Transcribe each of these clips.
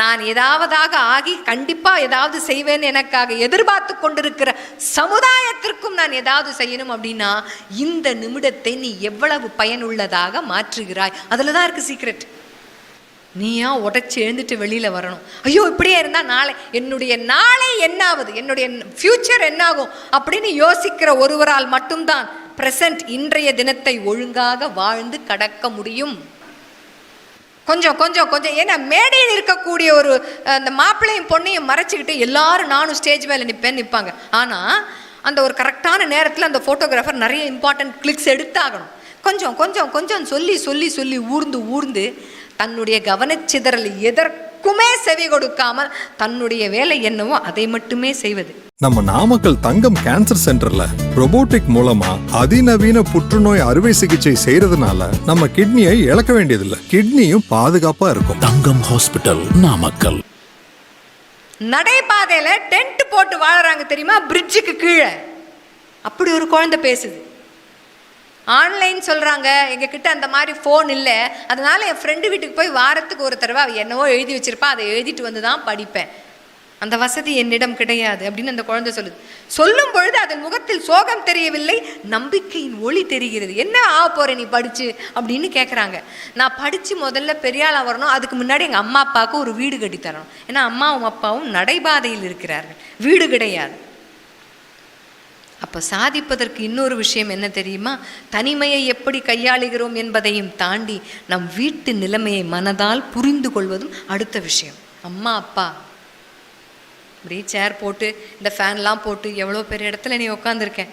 நான் ஏதாவதாக ஆகி கண்டிப்பாக ஏதாவது செய்வேன் எனக்காக எதிர்பார்த்து கொண்டிருக்கிற சமுதாயத்திற்கும் நான் ஏதாவது செய்யணும் அப்படின்னா இந்த நிமிடத்தை நீ எவ்வளவு பயனுள்ளதாக மாற்றுகிறாய்? அதில் தான் இருக்குது சீக்ரெட் நீயா உடச்சி எழுந்துட்டு வெளியில் வரணும்? ஐயோ இப்படியே இருந்தால் நாளை என்னுடைய நாளை என்னாவது என்னுடைய ஃப்யூச்சர் என்னாகும் அப்படின்னு யோசிக்கிற ஒருவரால் மட்டும்தான் பிரசன்ட் இன்றைய தினத்தை ஒழுங்காக வாழ்ந்து கடக்க முடியும். கொஞ்சம் கொஞ்சம் கொஞ்சம். ஏன்னா மேடையில் இருக்கக்கூடிய ஒரு அந்த மாப்பிள்ளையும் பொண்ணையும் மறைச்சிக்கிட்டு எல்லாரும் நானும் ஸ்டேஜ் மேலே நிற்பேன் நிற்பாங்க ஆனால் அந்த ஒரு கரெக்டான நேரத்தில் அந்த ஃபோட்டோகிராஃபர் நிறைய இம்பார்ட்டன்ட் கிளிக்ஸ் எடுத்தாகணும். கொஞ்சம் கொஞ்சம் கொஞ்சம் சொல்லி சொல்லி சொல்லி ஊர்ந்து ஊர்ந்து தன்னுடைய கவனச்சிதறல் எதற்குமே செவி கொடுக்காமல் தன்னுடைய வேலை என்னவோ அதை மட்டுமே செய்வது. நம்ம நாமக்கல் தங்கம் கேன்சர் சென்டர்ல robotic மூலமா அதிநவீன புற்றுநோய் அறுவை சிகிச்சை செய்யறதுனால நம்ம கிட்னியை இழக்க வேண்டியதில்லை. கிட்னியும் பாதுகாப்பா இருக்கும். தங்கம் ஹாஸ்பிட்டல் நாமக்கல். நடைபாதையில் டென்ட் போட்டு வாழறாங்க தெரியுமா? பிரிட்ஜுக்கு கீழே. அப்படி ஒரு குழந்தை பேசுது. ஆன்லைன் சொல்கிறாங்க எங்ககிட்ட அந்த மாதிரி ஃபோன் இல்லை. அதனால் என் ஃப்ரெண்டு வீட்டுக்கு போய் வாரத்துக்கு ஒரு தடவை அவள் என்னவோ எழுதி வச்சிருப்பா அதை எழுதிட்டு வந்து தான் படிப்பேன். அந்த வசதி என்னிடம் கிடையாது அப்படின்னு அந்த குழந்தை சொல்லுது. சொல்லும் பொழுது அதன் முகத்தில் சோகம் தெரியவில்லை நம்பிக்கையின் ஒளி தெரிகிறது. என்ன ஆக போற நீ படிச்சு? அப்படின்னு கேட்குறாங்க நான் படித்து முதல்ல பெரியாளாக வரணும் அதுக்கு முன்னாடி எங்கள் அம்மா அப்பாவுக்கு ஒரு வீடு கட்டி தரணும் ஏன்னா அம்மாவும் அப்பாவும் நடைபாதையில் இருக்கிறார்கள். வீடு கிடையாது. அப்போ சாதிப்பதற்கு இன்னொரு விஷயம் என்ன தெரியுமா? தனிமையை எப்படி கையாளுகிறோம் என்பதையும் தாண்டி நம் வீட்டு நிலைமையை மனதால் புரிந்து கொள்வதும் அடுத்த விஷயம். அம்மா அப்பா. இப்படி சேர் போட்டு இந்த ஃபேன்லாம் போட்டு எவ்வளோ பெரிய இடத்துல நீ உட்காந்துருக்கேன்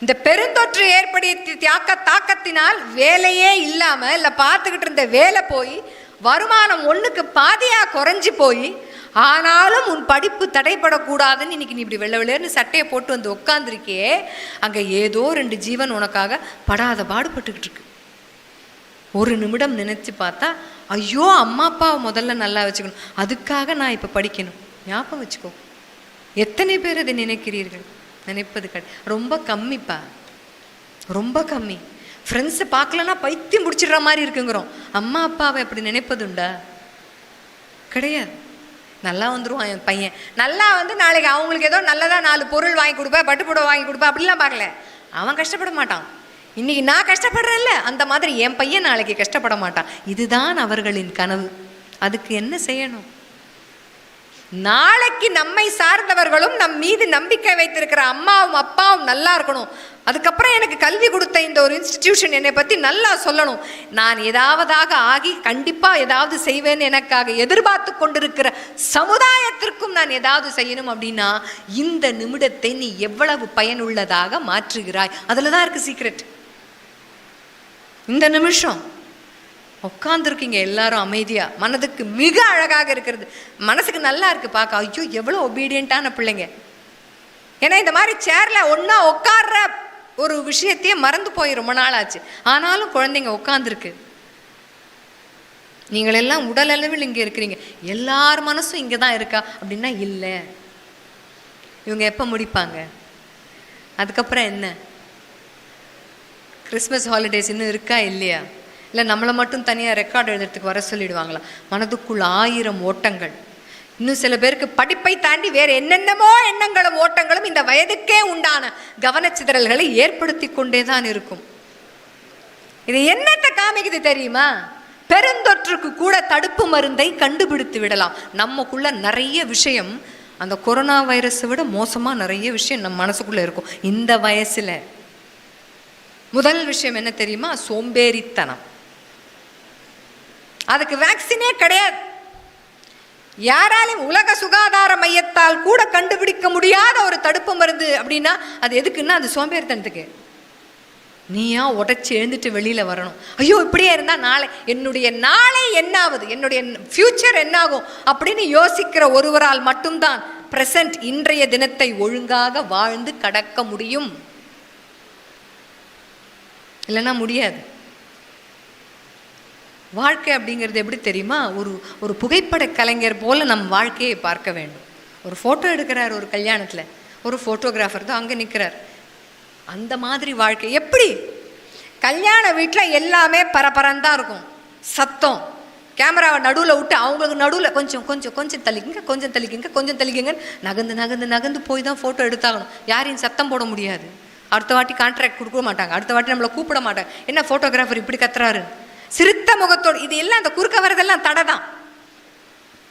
இந்த பெருந்தொற்று ஏற்படுத்தி தியாக்க தாக்கத்தினால் வேலையே இல்லாமல் இல்லை பார்த்துக்கிட்டு இருந்த வேலை போய் வருமானம் ஒன்றுக்கு பாதியாக குறைஞ்சி போய் ஆனாலும் உன் படிப்பு தடைப்படக்கூடாதுன்னு இன்னைக்கு நீ இப்படி வெள்ள வெள்ளையர்னு சட்டையை போட்டு வந்து உட்காந்துருக்கே அங்கே ஏதோ ரெண்டு ஜீவன் உனக்காக படாத பாடுபட்டுக்கிட்டு இருக்கு. ஒரு நிமிடம் நினச்சி பார்த்தா ஐயோ அம்மா அப்பாவை முதல்ல நல்லா வச்சுக்கணும். அதுக்காக நான் இப்போ படிக்கணும். ஞாபகம் வச்சுக்கோ. எத்தனை பேர் அதை நினைக்கிறீர்கள்? நினைப்பது கிடையாது ரொம்ப கம்மிப்பா. ரொம்ப கம்மி. ஃப்ரெண்ட்ஸை பார்க்கலன்னா பைத்தியம் முடிச்சிடுற மாதிரி இருக்குங்கிறோம். அம்மா அப்பாவை அப்படி நினைப்பதுண்டா? கிடையாது. நல்லா வந்துருவான் என் பையன். நல்லா வந்து நாளைக்கு அவங்களுக்கு ஏதோ நல்லதா நாலு பொருள் வாங்கி கொடுப்பா பட்டுப்புடவை வாங்கி கொடுப்பா அப்படிலாம் பார்க்கல. அவன் கஷ்டப்பட மாட்டான். இன்னைக்கு நான் கஷ்டப்படுறேன்ல அந்த மாதிரி என் பையன் நாளைக்கு கஷ்டப்பட மாட்டான். இதுதான் அவர்களின் கனவு. அதுக்கு என்ன செய்யணும்? நாளைக்கு நம்மை சார்ந்தவர்களும் நம் மீது நம்பிக்கை வைத்திருக்கிற அம்மாவும் அப்பாவும் நல்லா இருக்கணும். அதுக்கப்புறம் எனக்கு கல்வி கொடுத்த இந்த ஒரு இன்ஸ்டிடியூஷன் என்னை பற்றி நல்லா சொல்லணும். நான் ஏதாவதாக ஆகி கண்டிப்பாக ஏதாவது செய்வேன் எனக்காக எதிர்பார்த்து கொண்டிருக்கிற சமுதாயத்திற்கும் நான் ஏதாவது செய்யணும் அப்படின்னா இந்த நிமிடத்தை நீ எவ்வளவு பயனுள்ளதாக மாற்றுகிறாய். அதில் தான் இருக்குது சீக்ரெட் இந்த நிமிஷம் உட்காந்துருக்கீங்க எல்லாரும் அமைதியாக மனதுக்கு மிக அழகாக இருக்கிறது. மனசுக்கு நல்லா இருக்குது பார்க்க. ஐயோ எவ்வளோ ஒபீடியண்ட்டான பிள்ளைங்க. ஏன்னா இந்த மாதிரி சேரில் ஒன்றா உட்கார்ற ஒரு விஷயத்தையே மறந்து போய் ரொம்ப நாள் ஆச்சு ஆனாலும் குழந்தைங்க உட்காந்துருக்கு நீங்கள் எல்லாம் உடல் அளவில் இங்கே இருக்கிறீங்க. எல்லார் மனசும் இங்கே தான் இருக்கா? அப்படின்னா இல்லை. இவங்க எப்போ முடிப்பாங்க? அதுக்கப்புறம் என்ன? கிறிஸ்மஸ் ஹாலிடேஸ் இன்னும் இருக்கா? இல்லையா? இல்லை நம்மளை மட்டும் தனியாக ரெக்கார்டு எழுதுறதுக்கு வர சொல்லிடுவாங்களா? மனதுக்குள் ஆயிரம் ஓட்டங்கள். இன்னும் சில பேருக்கு படிப்பை தாண்டி வேறு என்னென்னமோ எண்ணங்களும் ஓட்டங்களும் இந்த வயதுக்கே உண்டான கவனச்சிதறல்களை ஏற்படுத்தி கொண்டே தான் இருக்கும். இது என்னத்தை காமிக்குது தெரியுமா? பெருந்தொற்றுக்கு கூட தடுப்பு மருந்தை கண்டுபிடித்து விடலாம். நமக்குள்ள நிறைய விஷயம் அந்த கொரோனா வைரஸை விட மோசமாக நிறைய விஷயம் நம்ம மனசுக்குள்ளே இருக்கும். இந்த வயசில் முதல் விஷயம் என்ன தெரியுமா? சோம்பேறித்தனம். அதுக்கு வேக்சினே கிடையாது. யாராலையும் உலக சுகாதார மையத்தால் கூட கண்டுபிடிக்க முடியாத ஒரு தடுப்பு மருந்து அப்படின்னா அது எதுக்குன்னா அது சோம்பேறித்தனத்துக்கு. நீயா உடச்சி எழுந்துட்டு வெளியில் வரணும்? ஐயோ இப்படியே இருந்தால் நாளை என்னுடைய நாளை என்னாவது? என்னுடைய ஃப்யூச்சர் என்னாகும்? அப்படின்னு யோசிக்கிற ஒருவரால் மட்டும்தான் பிரசன்ட் இன்றைய தினத்தை ஒழுங்காக வாழ்ந்து கடக்க முடியும். இல்லைன்னா முடியாது. வாழ்க்கை அப்படிங்கிறது எப்படி தெரியுமா? ஒரு ஒரு புகைப்பட கலைஞர் போல் நம் வாழ்க்கையை பார்க்க வேண்டும். ஒரு ஃபோட்டோ எடுக்கிறார் ஒரு கல்யாணத்தில். ஒரு ஃபோட்டோகிராஃபர் தான் அங்கே நிற்கிறார் அந்த மாதிரி வாழ்க்கை எப்படி? கல்யாண வீட்டில் எல்லாமே பரபரன்னு தான் இருக்கும். சத்தம். கேமராவை நடுவில் விட்டு அவங்களுக்கு நடுவில் கொஞ்சம் கொஞ்சம் கொஞ்சம் தள்ளிக்குங்க கொஞ்சம் தள்ளிக்குங்க கொஞ்சம் தள்ளிக்குங்க. நகர்ந்து நகர்ந்து நகர்ந்து போய் தான் ஃபோட்டோ எடுத்தாகணும். யாரையும் சத்தம் போட முடியாது. அடுத்த வாட்டி கான்ட்ராக்ட் கொடுக்க மாட்டாங்க. அடுத்த வாட்டி நம்மளை கூப்பிட மாட்டாங்க. என்ன ஃபோட்டோகிராஃபர் இப்படி கத்துறாரு? சிரித்த முகத்தோடு இது எல்லாம் அந்த குறுக்க வரதெல்லாம் தடை தான்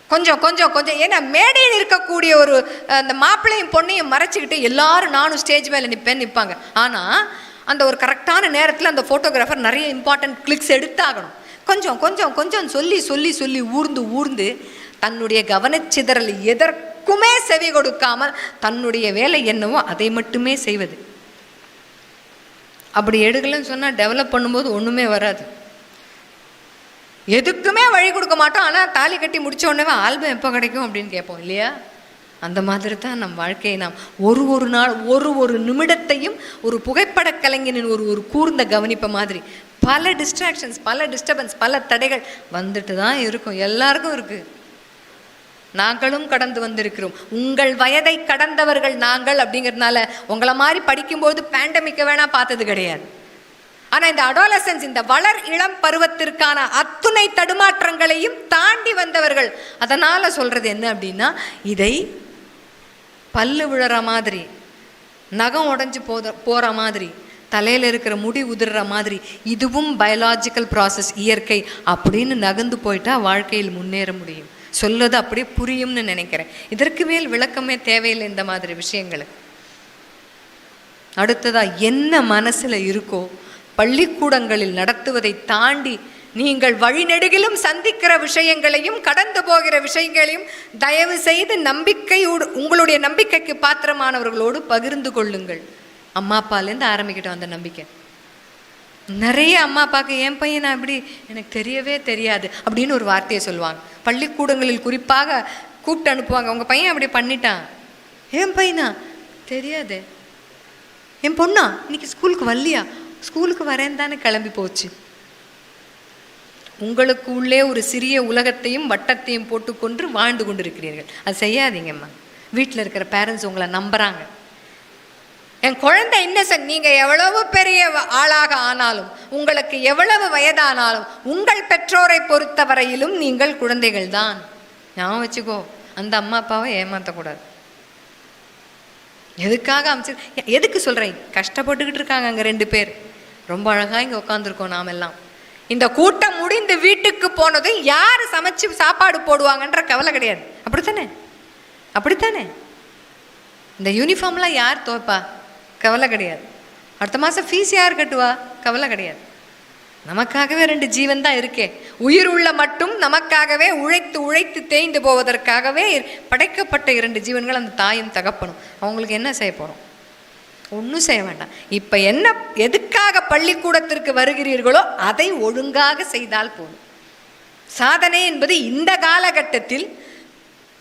கொஞ்சம் கொஞ்சம் கொஞ்சம். ஏன்னா மேடையில் இருக்கக்கூடிய ஒரு அந்த மாப்பிள்ளையும் பொண்ணையும் மறைச்சிக்கிட்டு எல்லாரும் நானும் ஸ்டேஜ் மேலே நிற்பேன் நிற்பாங்க ஆனால் அந்த ஒரு கரெக்டான நேரத்தில் அந்த ஃபோட்டோகிராஃபர் நிறைய இம்பார்ட்டன்ட் கிளிக்ஸ் எடுத்தாகணும். கொஞ்சம் கொஞ்சம் கொஞ்சம் சொல்லி சொல்லி சொல்லி ஊர்ந்து ஊர்ந்து தன்னுடைய கவனச்சிதறல் எதற்குமே செவி கொடுக்காமல் தன்னுடைய வேலை என்னவோ அதை மட்டுமே செய்வது. அப்படி எடுக்கலன்னு சொன்னால் டெவலப் பண்ணும்போது ஒன்றுமே வராது. எதுக்குமே வழி கொடுக்க மாட்டோம். ஆனால் தாலி கட்டி முடித்த உடனே ஆல்பம் எப்போ கிடைக்கும் அப்படின்னு கேட்போம் இல்லையா? அந்த மாதிரி தான் நம் வாழ்க்கையை நாம் ஒரு ஒரு நாள் ஒரு ஒரு நிமிடத்தையும் ஒரு புகைப்படக் கலைஞனின் ஒரு ஒரு கூர்ந்த கவனிப்பை மாதிரி பல டிஸ்ட்ராக்ஷன்ஸ் பல டிஸ்டர்பன்ஸ் பல தடைகள் வந்துட்டு தான் இருக்கும். எல்லாருக்கும் இருக்குது நாங்களும் கடந்து வந்திருக்கிறோம். உங்கள் வயதை கடந்தவர்கள் நாங்கள் அப்படிங்கிறதுனால உங்களை மாதிரி படிக்கும்போது பேண்டமிக்கை வேணால் பார்த்தது கிடையாது. ஆனால் இந்த அடோலசன்ஸ் இந்த வளர் இளம் பருவத்திற்கான அத்துணை தடுமாற்றங்களையும் தாண்டி வந்தவர்கள். அதனால் சொல்கிறது என்ன அப்படின்னா இதை பல்லு விழற மாதிரி நகம் உடஞ்சி போத போகிற மாதிரி தலையில் இருக்கிற முடி உதிர்ற மாதிரி இதுவும் பயாலாஜிக்கல் ப்ராசஸ் இயற்கை அப்படின்னு நகர்ந்து போயிட்டா வாழ்க்கையில் முன்னேற முடியும். சொல்லது அப்படியே புரியும்னு நினைக்கிறேன். இதற்கு மேல் விளக்கமே தேவையில்லை இந்த மாதிரி விஷயங்களுக்கு. அடுத்ததாக என்ன மனசில் இருக்கோ பள்ளிக்கூடங்களில் நடத்துவதை தாண்டி நீங்கள் வழிநெடுகிலும் சந்திக்கிற விஷயங்களையும் கடந்து போகிற விஷயங்களையும் தயவு செய்து நம்பிக்கையோடு உங்களுடைய நம்பிக்கைக்கு பாத்திரமானவர்களோடு பகிர்ந்து கொள்ளுங்கள். அம்மா அப்பாலேருந்து ஆரம்பிக்கிட்டோம் அந்த நம்பிக்கை. நிறைய அம்மா அப்பாவுக்கு என் பையன் அப்படி எனக்கு தெரியவே தெரியாது. அப்படின்னு ஒரு வார்த்தையை சொல்லுவாங்க. பள்ளிக்கூடங்களில் குறிப்பாக கூப்பிட்டு அனுப்புவாங்க. உங்கள் பையன் அப்படி பண்ணிட்டான். என் பையனா? தெரியாதே. என் பொண்ணா? இன்னைக்கு ஸ்கூலுக்கு வரலையா? ஸ்கூலுக்கு வரேன் தானே கிளம்பி போச்சு. உங்களுக்கு உள்ளே ஒரு சிறிய உலகத்தையும் வட்டத்தையும் போட்டுக்கொண்டு வாழ்ந்து கொண்டிருக்கிறீர்கள். அது செய்யாதீங்கம்மா. வீட்டில் இருக்கிற பேரண்ட்ஸ் உங்களை நம்புகிறாங்க என் குழந்தை இன்னசென்ட் நீங்கள் எவ்வளவு பெரிய ஆளாக ஆனாலும் உங்களுக்கு எவ்வளவு வயதானாலும் உங்கள் பெற்றோரை பொறுத்தவரையிலும் நீங்கள் குழந்தைகள் தான். ஞாபகம் வச்சுக்கோ அந்த அம்மா அப்பாவை ஏமாற்றக்கூடாது எதுக்காக அமைச்சு எதுக்கு சொல்கிறேன் கஷ்டப்பட்டுக்கிட்டு இருக்காங்க அங்கே ரெண்டு பேர். ரொம்ப அழகாக இங்கே உட்காந்துருக்கோம் நாம் எல்லாம் இந்த கூட்டம் முடிந்து வீட்டுக்கு போனதும் யார் சமைச்சு சாப்பாடு போடுவாங்கன்ற கவலை கிடையாது. அப்படித்தானே? அப்படித்தானே? இந்த யூனிஃபார்ம்லாம் யார் துவைப்பா? கவலை கிடையாது. அடுத்த மாதம் ஃபீஸ் யார் கட்டுவா? கவலை கிடையாது. நமக்காகவே ரெண்டு ஜீவன் தான் இருக்கே. உயிர் உள்ள மட்டும் நமக்காகவே உழைத்து உழைத்து தேய்ந்து போவதற்காகவே படைக்கப்பட்ட இரண்டு ஜீவன்கள் அந்த தாயும் தகப்பனும். அவங்களுக்கு என்ன செய்ய போகிறோம் ஒன்றும் செய்ய வேண்டாம். இப்போ என்ன எதுக்காக பள்ளிக்கூடத்திற்கு வருகிறீர்களோ அதை ஒழுங்காக செய்தால் போதும். சாதனை என்பது இந்த காலகட்டத்தில்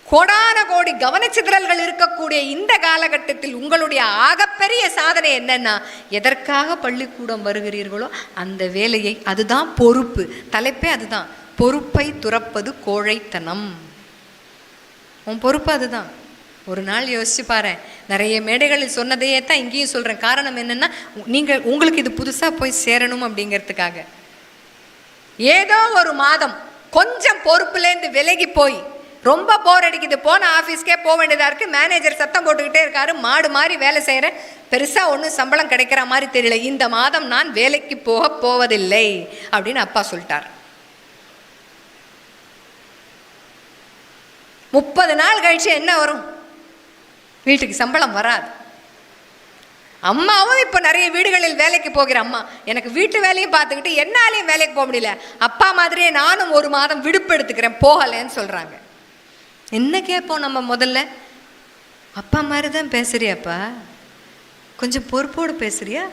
கோடான கோடி கவனச்சிதறல்கள் இருக்கக்கூடிய இந்த காலகட்டத்தில் உங்களுடைய ஆகப்பெரிய சாதனை என்னன்னா எதற்காக பள்ளிக்கூடம் வருகிறீர்களோ அந்த வேலையை அதுதான் பொறுப்பு. தலைப்பே அதுதான். பொறுப்பை துறப்பது கோழைத்தனம். உன் பொறுப்பு அதுதான். ஒரு நாள் யோசிச்சு பாரு நிறைய மேடைகளில் சொன்னதையே தான் இங்கேயும் சொல்கிறேன் காரணம் என்னென்னா நீங்கள் உங்களுக்கு இது புதுசாக போய் சேரணும் அப்படிங்கிறதுக்காக. ஏதோ ஒரு மாதம் கொஞ்சம் பொறுப்புலேருந்து விலகி போய் ரொம்ப போர் அடிக்குது. போன ஆஃபீஸ்க்கே போக வேண்டியதாக இருக்குது மேனேஜர் சத்தம் போட்டுக்கிட்டே இருக்காரு. மாடு மாதிரி வேலை செய்கிறேன் பெருசாக ஒன்றும் சம்பளம் கிடைக்கிற மாதிரி தெரியல. இந்த மாதம் நான் வேலைக்கு போக போவதில்லை அப்படின்னு அப்பா சொல்லிட்டார். முப்பது நாள் கழிச்சு என்ன வரும்? வீட்டுக்கு சம்பளம் வராது. அம்மாவும் இப்போ நிறைய வீடுகளில் வேலைக்கு போகிற அம்மா. எனக்கு வீட்டு வேலையும் பார்த்துக்கிட்டு என்னாலையும் வேலைக்கு போக முடியல. அப்பா மாதிரியே நானும் ஒரு மாதம் விடுப்பு எடுத்துக்கிறேன் போகலைன்னு சொல்கிறாங்க என்ன கேட்போம் நம்ம முதல்ல? அப்பா மாதிரி தான் பேசுறியாப்பா? கொஞ்சம் பொறுப்போடு பேசுறியா?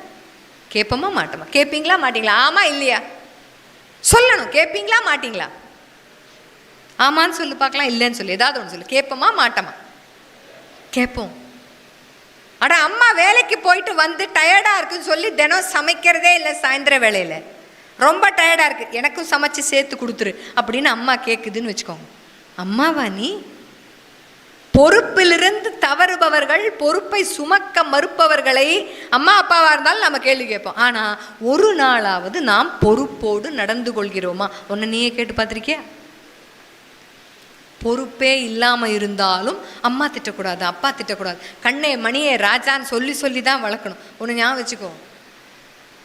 கேட்போமா மாட்டோமா? கேட்பீங்களா மாட்டிங்களா? ஆமா இல்லையா? சொல்லணும் கேட்பீங்களா மாட்டிங்களா? ஆமான்னு சொல்லி பார்க்கலாம் இல்லைன்னு சொல்லி. ஏதாவது ஒன்று சொல்லு. கேட்போமா மாட்டோமா? கேட்போம் ஆனால் அம்மா வேலைக்கு போயிட்டு வந்து டயர்டாக இருக்குன்னு சொல்லி தினம் சமைக்கிறதே இல்லை சாயந்தர வேலையில் ரொம்ப டயர்டாக இருக்குது எனக்கும் சமைச்சு சேர்த்து கொடுத்துரு அப்படின்னு அம்மா கேட்குதுன்னு வச்சுக்கோங்க. அம்மாவா நீ? பொறுப்பிலிருந்து தவறுபவர்கள் பொறுப்பை சுமக்க மறுப்பவர்களை அம்மா அப்பாவாக இருந்தாலும் நம்ம கேள்வி கேட்போம். ஆனால் ஒரு நாளாவது நாம் பொறுப்போடு நடந்து கொள்கிறோமா? ஒன்று நீயே கேட்டு பார்த்துருக்கியா? பொறுப்பே இல்லாமல் இருந்தாலும் அம்மா திட்டக்கூடாது அப்பா திட்டக்கூடாது. கண்ணே மணியே ராஜான்னு சொல்லி சொல்லி தான் வளர்க்கணும். ஒன்று ஞாபகம் வச்சுக்கோ.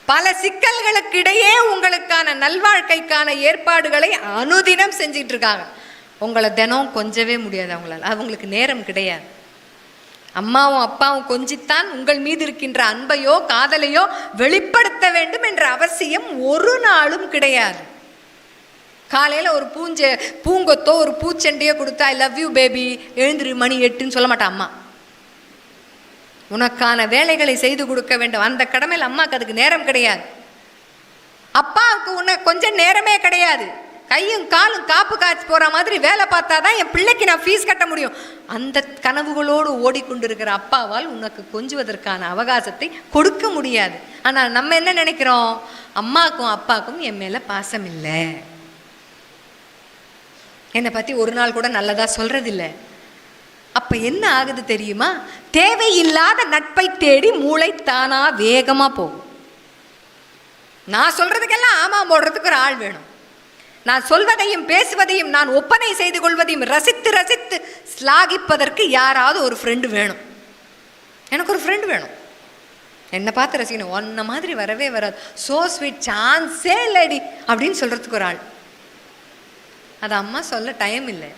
பல சிக்கல்களுக்கிடையே உங்களுக்கான நல்வாழ்க்கைக்கான ஏற்பாடுகளை அனுதினம் செஞ்சுக்கிட்டு இருக்காங்க உங்களை தினம் கொஞ்சவே முடியாது அவங்களால. அவங்களுக்கு நேரம் கிடையாது. அம்மாவும் அப்பாவும் கொஞ்சித்தான் உங்கள் மீது இருக்கின்ற அன்பையோ காதலையோ வெளிப்படுத்த வேண்டும் என்ற அவசியம் ஒரு நாளும் கிடையாது. காலையில் ஒரு பூஞ்சை பூங்கொத்தோ ஒரு பூச்செண்டையோ கொடுத்தா ஐ லவ் யூ பேபி எழுந்துரு மணி எட்டுன்னு சொல்ல மாட்டா அம்மா. உனக்கான வேலைகளை செய்து கொடுக்க வேண்டும். அந்த கடமையில் அம்மாவுக்கு அதுக்கு நேரம் கிடையாது. அப்பாவுக்கு உன்னை கொஞ்சம் நேரமே கிடையாது. கையும் காலும் காப்பு காய்ச்சி போகிற மாதிரி வேலை பார்த்தா தான் என் பிள்ளைக்கு நான் ஃபீஸ் கட்ட முடியும். அந்த கனவுகளோடு ஓடிக்கொண்டிருக்கிற அப்பாவால் உனக்கு கொஞ்சுவதற்கான அவகாசத்தை கொடுக்க முடியாது. ஆனால் நம்ம என்ன நினைக்கிறோம்? அம்மாக்கும் அப்பாவுக்கும் என் மேலே பாசம் இல்லை என்னை பற்றி ஒரு நாள் கூட நல்லதாக சொல்கிறதில்ல அப்போ என்ன ஆகுது தெரியுமா? தேவையில்லாத நட்பை தேடி மூளை தானாக வேகமாக போகும். நான் சொல்கிறதுக்கெல்லாம் ஆமாம் போடுறதுக்கு ஒரு ஆள் வேணும். நான் சொல்வதையும் பேசுவதையும் நான் ஒப்பனை செய்து கொள்வதையும் ரசித்து ரசித்து ஸ்லாகிப்பதற்கு யாராவது ஒரு ஃப்ரெண்டு வேணும். எனக்கு ஒரு ஃப்ரெண்டு வேணும். என்னை பார்த்து ரசிக்கணும். ஒன்ன மாதிரி வரவே வராது. ஸோ ஸ்வீட் சான்ஸே இல்லடி. அப்படின்னு சொல்கிறதுக்கு ஒரு ஆள். அது அம்மா சொல்ல டைம் இல்லை.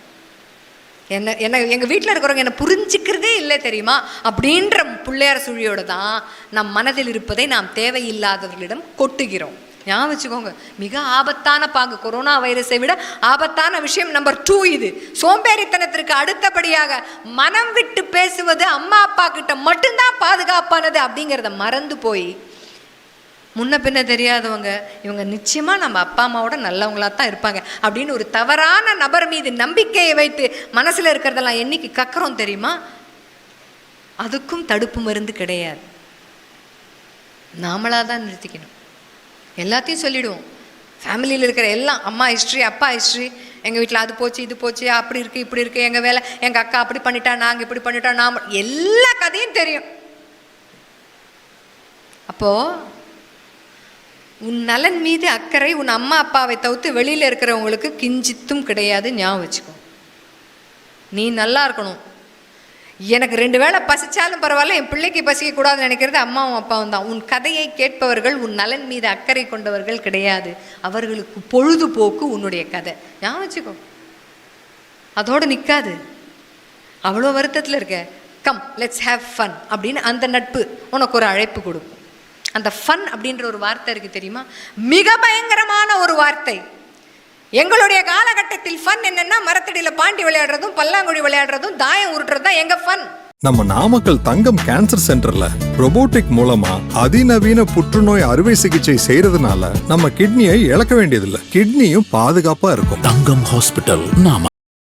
என்ன என்ன எங்கள் வீட்டில் இருக்கிறவங்க என்னை புரிஞ்சிக்கிறதே இல்லை தெரியுமா? அப்படின்ற பிள்ளையார் சுழியோடு தான் நம் மனதில் இருப்பதை நாம் தேவையில்லாதவர்களிடம் கொட்டுகிறோம். ஞாபகம் வச்சுக்கோங்க மிக ஆபத்தான பாங்கு. கொரோனா வைரஸை விட ஆபத்தான விஷயம் நம்பர் டூ இது. சோம்பேறித்தனத்திற்கு அடுத்தபடியாக மனம் விட்டு பேசுவது அம்மா அப்பா கிட்ட மட்டும்தான் பாதுகாப்பானது அப்படிங்கிறத மறந்து போய் முன்ன பின்ன தெரியாதவங்க இவங்க நிச்சயமாக நம்ம அப்பா அம்மாவோட நல்லவங்களாக தான் இருப்பாங்க. அப்படின்னு ஒரு தவறான நபர் மீது நம்பிக்கையை வைத்து மனசில் இருக்கிறதெல்லாம் என்னைக்கு கக்கறோம் தெரியுமா? அதுக்கும் தடுப்பு மருந்து கிடையாது. நாமளாக தான் நிறுத்திக்கணும். எல்லாத்தையும் சொல்லிவிடுவோம் ஃபேமிலியில் இருக்கிற எல்லாம் அம்மா ஹிஸ்ட்ரி அப்பா ஹிஸ்ட்ரி எங்கள் வீட்டில் அது போச்சு இது போச்சு அப்படி இருக்குது இப்படி இருக்குது எங்கள் வேலை எங்கள் அக்கா அப்படி பண்ணிட்டா நாங்கள் இப்படி பண்ணிட்டோம் நாம் எல்லா கதையும் தெரியும். அப்போது உன் நலன் மீது அக்கறை உன் அம்மா அப்பாவை தவிர்த்து வெளியில் இருக்கிறவங்களுக்கு கிஞ்சித்தும் கிடையாது ஞாபகம் வச்சுக்கோ. நீ நல்லா இருக்கணும். எனக்கு ரெண்டு வேளை பசிச்சாலும் பரவாயில்ல என் பிள்ளைக்கு பசிக்க கூடாதுன்னு நினைக்கிறது அம்மாவும் அப்பாவும் தான். உன் கதையை கேட்பவர்கள் உன் நலன் மீது அக்கறை கொண்டவர்கள் கிடையாது. அவர்களுக்கு பொழுதுபோக்கு உன்னுடைய கதை. ஞாபகம் வச்சுக்கோ. அதோடு நிற்காது அவ்வளோ வருத்தத்தில் இருக்க. கம் லெட்ஸ் ஹேவ் ஃபன் அப்படின்னு அந்த நட்பு உனக்கு ஒரு அழைப்பு கொடுக்கும். அந்த ஃபன் அப்படின்ற ஒரு வார்த்தை இருக்கு தெரியுமா? மிக பயங்கரமான ஒரு வார்த்தை. எங்களுடைய காலகட்டத்தில் ஃபன் என்னன்னா மரத்தடியில் பாண்டி விளையாடுறதும் பல்லாங்குழி விளையாடுறதும் தாயம் உருட்டுறதும் தான் எங்க ஃபன் நம்ம நாமக்கல் தங்கம் கேன்சர் சென்டர்ல robotic மூலமா அதிநவீன புற்றுநோய் அறுவை சிகிச்சை செய்யறதுனால நம்ம கிட்னியை இழக்க வேண்டியதில்லை. கிட்னியும் பாதுகாப்பா இருக்கும். தங்கம் ஹாஸ்பிட்டல் நாமக்கல்